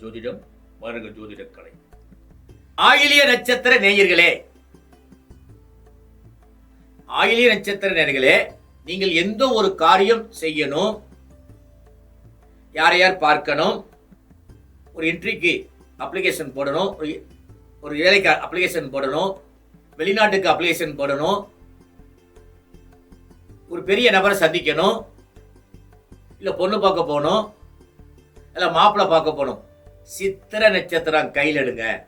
ஜோதிடம் வருக ஜோதிட கலை ஆயிலிய நட்சத்திர நேயர்களே. ஆயிலிய நட்சத்திர நேயர்களே நீங்கள் எந்த ஒரு காரியம் செய்யணும்? யார் யார் பார்க்கணும்? ஒரு என்ட்ரிக்கு அப்ளிகேஷன் போடணும். ஒரு ஒரு வேலைக்கு அப்ளிகேஷன் போடணும். வெளிநாட்டுக்கு அப்ளிகேஷன் போடணும். ஒரு பெரிய நபரை சந்திக்கணும். இல்லை பொண்ணு பார்க்க போகணும். இல்லை மாப்பிள்ளை பார்க்க போகணும். சித்திரை நட்சத்திரம் கையில் எடுங்க.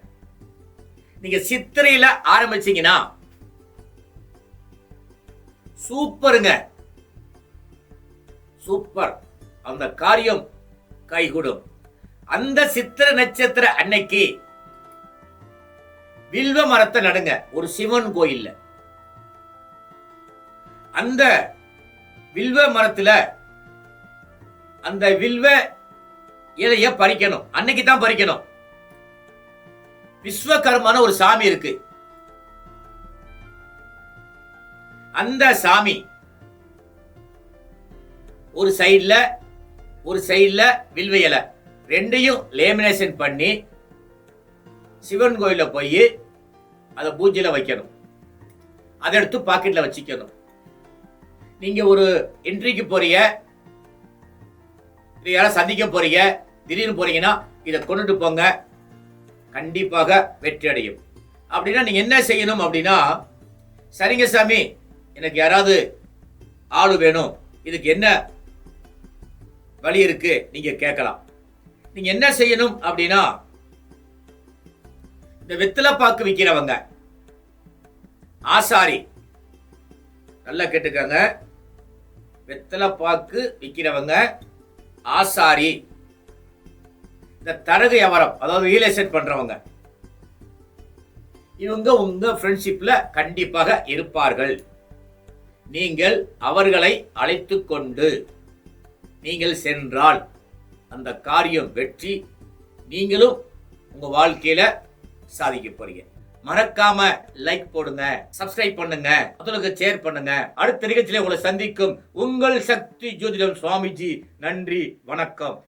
நீங்க சித்திரையில ஆரம்பிச்சீங்கன்னா சூப்பருங்க. சூப்பர். அந்த காரியம் கைகூடும். அந்த சித்திர நட்சத்திர அன்னைக்கு வில்வ மரத்தை நடுங்க. ஒரு சிவன் கோயில்ல. அந்த வில்வ மரத்துல அந்த வில்வ இலைய பறிக்கணும். அன்னைக்கு தான் பறிக்கணும். விஸ்வகர்மான ஒரு சாமி இருக்கு. அந்த சாமி ஒரு சைடில் ஒரு சைடில் வில்வ இலை. ரெண்டையும் லேமினேஷன் பண்ணி சிவன் கோயிலில் போய் அதை பூஜையில் வைக்கணும். அதை எடுத்து பாக்கெட்டில் வச்சுக்கணும். நீங்கள் ஒரு என்ட்ரிக்கு போறீங்க. நீங்கள் யாரும் சந்திக்க போறீங்க திடீர்னு போறீங்கன்னா இதை கொண்டுட்டு போங்க. கண்டிப்பாக வெற்றி அடையும். அப்படின்னா நீங்க என்ன செய்யணும் அப்படின்னா சரிங்க சாமி எனக்கு யாராவது ஆள் வேணும். இதுக்கு என்ன வழி இருக்கு? நீங்க கேட்கலாம். நீங்க என்ன செய்யணும் அப்படின்னா இந்த வெத்தலை பாக்கு விற்கிறவங்க ஆசாரி நல்லா கேட்டுக்கங்க. வெத்தலை பாக்கு விற்கிறவங்க ஆசாரி இந்த தரகு வியாபாரம் அதாவது ரியல் எஸ்டேட் பண்றவங்க இவங்க உங்க ஃப்ரெண்ட்ஷிப்ல கண்டிப்பாக இருப்பார்கள். நீங்கள் அவர்களை அழைத்து கொண்டு நீங்கள் சென்றால் அந்த காரியம் வெற்றி நீங்களும் உங்கள் வாழ்க்கையில் சாதிக்க போறீங்க. மறக்காம லைக் போடுங்க சப்ஸ்கிரைப் பண்ணுங்க மற்றவங்களுக்கு ஷேர் பண்ணுங்க. அடுத்த நிகழ்ச்சியில உங்களை சந்திக்கும் உங்கள் சக்தி ஜோதிடம் சுவாமிஜி. நன்றி வணக்கம்.